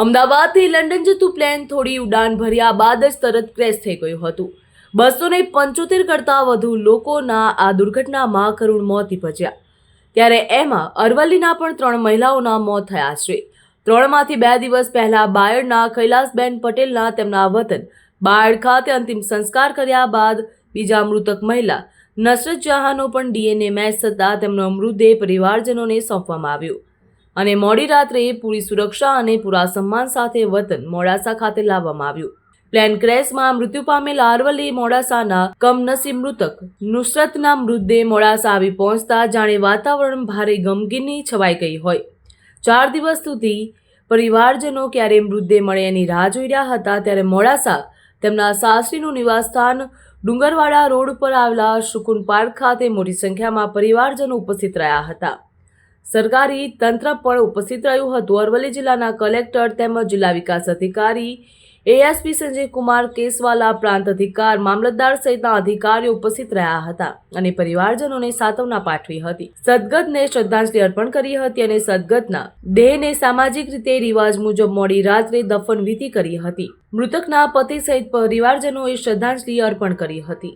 અમદાવાદથી લંડન જતું પ્લેન થોડી ઉડાન ભર્યા બાદ જ તરત ક્રેશ થઈ ગયું હતું. બસો ને પંચોતેર કરતાં વધુ લોકોના આ દુર્ઘટનામાં કરુણ મોત નીપજ્યા. ત્યારે એમાં અરવલ્લીના પણ ત્રણ મહિલાઓના મોત થયા છે. ત્રણમાંથી બે દિવસ પહેલા બાયડના કૈલાસબેન પટેલના તેમના વતન બાયડ ખાતે અંતિમ સંસ્કાર કર્યા બાદ બીજા મૃતક મહિલા નસરત જહાંનો પણ ડીએનએ મેચ થતાં તેમનો મૃતદેહ પરિવારજનોને સોંપવામાં આવ્યો. અને મોડી રાત્રે પૂરી સુરક્ષા અને પૂરા સન્માન સાથે વતન મોડાસા ખાતે લાવવામાં આવ્યું. પ્લેન ક્રેશમાં મૃત્યુ પામેલા અરવલ્લી મોડાસાના કમનસીબ મૃતક નુસરતના મૃતદેહ મોડાસા આવી પહોંચતા જાણે વાતાવરણ ભારે ગમગીની છવાઈ ગઈ હોય. ચાર દિવસ સુધી પરિવારજનો ક્યારે મૃતદેહ મળે એની રાહ જોઈ રહ્યા હતા ત્યારે મોડાસા તેમના સાસરીનું નિવાસસ્થાન ડુંગરવાડા રોડ પર આવેલા શુકુન પાર્ક ખાતે મોટી સંખ્યામાં પરિવારજનો ઉપસ્થિત રહ્યા હતા. સરકારી તંત્ર પણ ઉપસ્થિત રહ્યું હતું. અરવલ્લી જિલ્લાના કલેક્ટર તેમજ જિલ્લા વિકાસ અધિકારી એએસપી સંજય કુમાર કેસવાલા પ્રાંત અધિકાર મામલતદાર સહિતના અધિકારીઓ ઉપસ્થિત રહ્યા હતા અને પરિવારજનોને સાંત્વના પાઠવી હતી. સદગતને શ્રદ્ધાંજલિ અર્પણ કરી હતી અને સદગતના દેહને સામાજિક રીતે રિવાજ મુજબ મોડી રાત્રે દફન વિધિ કરી હતી. મૃતકના પતિ સહિત પરિવારજનોએ શ્રદ્ધાંજલિ અર્પણ કરી હતી.